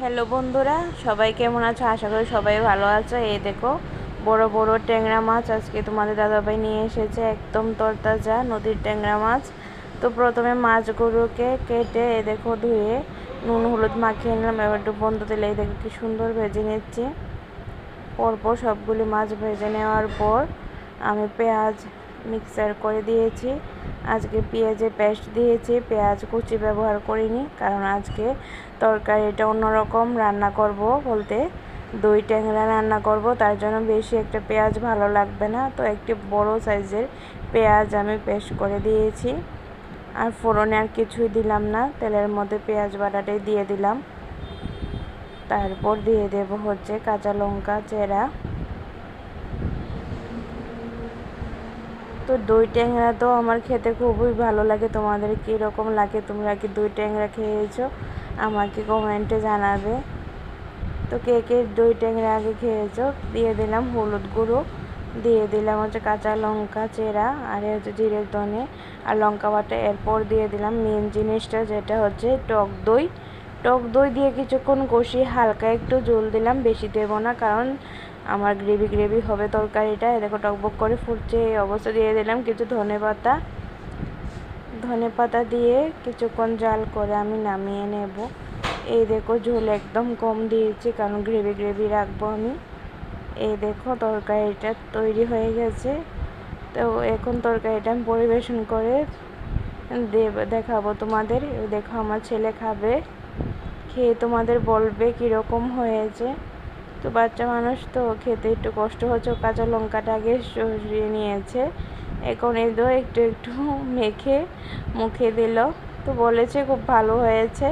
Hello বন্ধুরা, সবাই কেমন আছো? আশা করি সবাই ভালো আছো। এই দেখো, বড় বড় ট্যাংরা মাছ আজকে তোমাদের দাদাভাই নিয়ে এসেছে, একদম তরতাজা নদীর ট্যাংরা মাছ। তো প্রথমে মাছগুলোকে কেটে এ দেখো ধুয়ে নুন, হলুদ মাখিয়ে নিলাম। এবার একটু বন্ধ তেলে দেখো কি সুন্দর ভেজে নিচ্ছি। পরপর সবগুলি মাছ ভেজে নেওয়ার পর আমি পেঁয়াজ মিক্সার করে দিয়েছি। আজকে পেঁয়াজের পেস্ট দিয়েছি। পেঁয়াজ কুচি ব্যবহার করিনি, কারণ আজকে তরকারিটা অন্যরকম রান্না করব বলতে। দই ট্যাংরা রান্না করব, তার জন্য বেশি একটা পেঁয়াজ ভালো লাগবে না। তো একটি বড় সাইজের পেঁয়াজ আমি পেস্ট করে দিয়েছি। আর ফোড়নে আর কিছুই দিলাম না, তেলের মধ্যে পেঁয়াজ বাটাটাই দিয়ে দিলাম। তারপর দিয়ে দেব হচ্ছে কাঁচা লঙ্কা, চেরা। তো দই ট্যাংরা তো আমার খেতে খুবই ভালো লাগে। তোমাদের কীরকম লাগে? তোমরা কি দই ট্যাংরা খেয়েছো? আমাকে কমেন্টে জানাবে। তো কে কে দই ট্যাংরা আগে খেয়েছো? দিয়ে দিলাম হলুদ গুঁড়ো। দিয়ে দিলাম হচ্ছে কাঁচা লঙ্কা, চেরা, আর হচ্ছে জিরের ধনে আর লঙ্কা বাটা। এরপর দিয়ে দিলাম মেন জিনিসটা যেটা হচ্ছে টক দই। টক দই দিয়ে কিছুক্ষণ কষিয়ে হালকা একটু জল দিলাম, বেশি দেবো না কারণ আমার গ্রেভি গ্রেভি হবে তরকারিটা। দেখো টকবক করে ফুটছে, এই অবস্থা দিয়ে দিলাম কিছু ধনে পাতা। ধনে পাতা দিয়ে কিছুক্ষণ জাল করে আমি নামিয়ে নেব। এই দেখো ঝোল একদম কম দিয়েছি, কারণ গ্রেভি গ্রেভি রাখব আমি। এই দেখো তরকারিটা তৈরি হয়ে গেছে। তো এখন তরকারিটা আমি পরিবেশন করে দেখাবো তোমাদের। দেখো আমার ছেলে খাবে। খেয়ে তোমাদের বলবে কীরকম হয়েছে। তো বাচ্চা মানুষ তো খেতে একটু কষ্ট হচ্ছে কাঁচা লঙ্কাটা আগে সরিয়ে নিয়েছে। এখন এই একটু একটু মেখে মুখে দিল। তো বলেছে খুব ভালো হয়েছে।